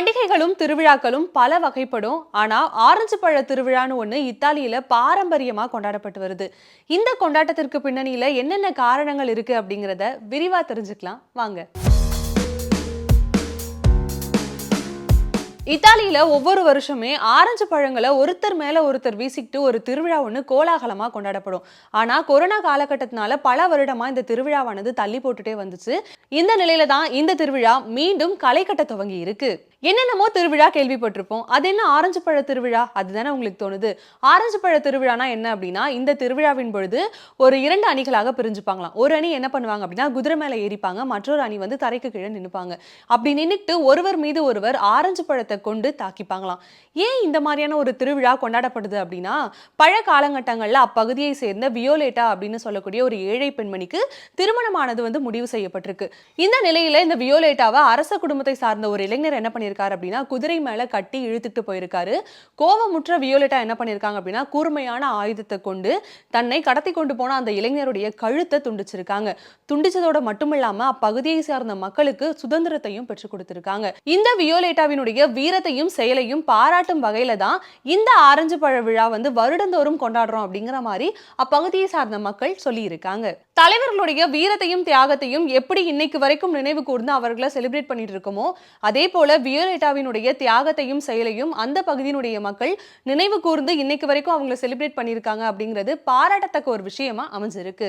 பண்டிகைகளும் திருவிழாக்களும் பல வகைப்படும். ஆனால் ஆரஞ்சு பழ திருவிழான்னு ஒன்று இத்தாலியில் பாரம்பரியமாக கொண்டாடப்பட்டு வருது. இந்த கொண்டாட்டத்திற்கு பின்னணியில் என்னென்ன காரணங்கள் இருக்குது அப்படிங்கிறத விரிவாக தெரிஞ்சுக்கலாம். வாங்க. இத்தாலியில் ஒவ்வொரு வருஷமே ஆரஞ்சு பழங்களை ஒருத்தர் மேலே ஒருத்தர் வீசிக்கிட்டு ஒரு திருவிழா ஒன்று கோலாகலமாக கொண்டாடப்படும். ஆனால் கொரோனா காலகட்டத்தினால பல வருடமாக இந்த திருவிழாவானது தள்ளி போட்டுட்டே வந்துச்சு. இந்த நிலையில தான் இந்த திருவிழா மீண்டும் களை கட்ட துவங்கி இருக்குது என்னென்னமோ திருவிழா கேள்விப்பட்டிருப்போம். அது என்ன ஆரஞ்சு பழ திருவிழா? அதுதானே உங்களுக்கு தோணுது. ஆரஞ்சு பழ திருவிழானா என்ன அப்படின்னா இந்த திருவிழாவின் பொழுது ஒரு இரண்டு அணிகளாக பிரிஞ்சுப்பாங்களாம். ஒரு அணி என்ன பண்ணுவாங்க அப்படின்னா குதிரை மேலே ஏறிப்பாங்க. மற்றொரு அணி வந்து தரைக்கு கீழே நின்றுப்பாங்க அப்படி நின்னுட்டு ஒருவர் மீது ஒருவர் ஆரஞ்சு பழத்தை கொண்டு தாக்கிப்பாங்களாம். ஏன் இந்த மாதிரியான ஒரு திருவிழா கொண்டாடப்படுது அப்படின்னா பழ காலகட்டங்களில் அப்பகுதியை சேர்ந்த வியோலேட்டா அப்படின்னு சொல்லக்கூடிய ஒரு ஏழை பெண்மணிக்கு திருமணமானது வந்து முடிவு செய்யப்பட்டிருக்கு. இந்த நிலையில இந்த வியோலேட்டாவை அரச குடும்பத்தை சார்ந்த ஒரு இளைஞர் என்ன பண்ணியிருக்காரு அப்படின்னா குதிரை மேலே கட்டி இழுத்துட்டு போயிருக்காரு. கோவமுற்ற வியோலேட்டா என்ன பண்ணியிருக்காங்க அப்படின்னா கூர்மையான ஆயுதத்தை கொண்டு தன்னை கடத்தி கொண்டு போன அந்த இளைஞருடைய கழுத்தை துண்டிச்சிருக்காங்க. துண்டிச்சதோட மட்டும் இல்லாம அப்பகுதியை சார்ந்த மக்களுக்கு சுதந்திரத்தையும் பெற்றுக் கொடுத்திருக்காங்க. இந்த வியோலேட்டாவினுடைய வீரத்தையும் செயலையும் பாராட்டும் வகையில தான் இந்த ஆரஞ்சு பழ விழா வந்து வருடந்தோறும் கொண்டாடுறோம் அப்படிங்கிற மாதிரி அப்பகுதியை சார்ந்த மக்கள் சொல்லியிருக்காங்க. தலைவர்களுடைய வீரத்தையும் தியாகத்தையும் எப்படி இன்னைக்கு வரைக்கும் நினைவு கூர்ந்து அவர்களை செலிப்ரேட் பண்ணிட்டு இருக்கோமோ அதே போல வியோ வியோலேட்டாவினுடைய தியாகத்தையும் செயலையும் அந்த பகுதியினுடைய மக்கள் நினைவு கூர்ந்து இன்னைக்கு வரைக்கும் அவங்கள செலிப்ரேட் பண்ணியிருக்காங்க அப்படிங்கிறது பாராட்டத்தக்க ஒரு விஷயமா அமைஞ்சிருக்கு.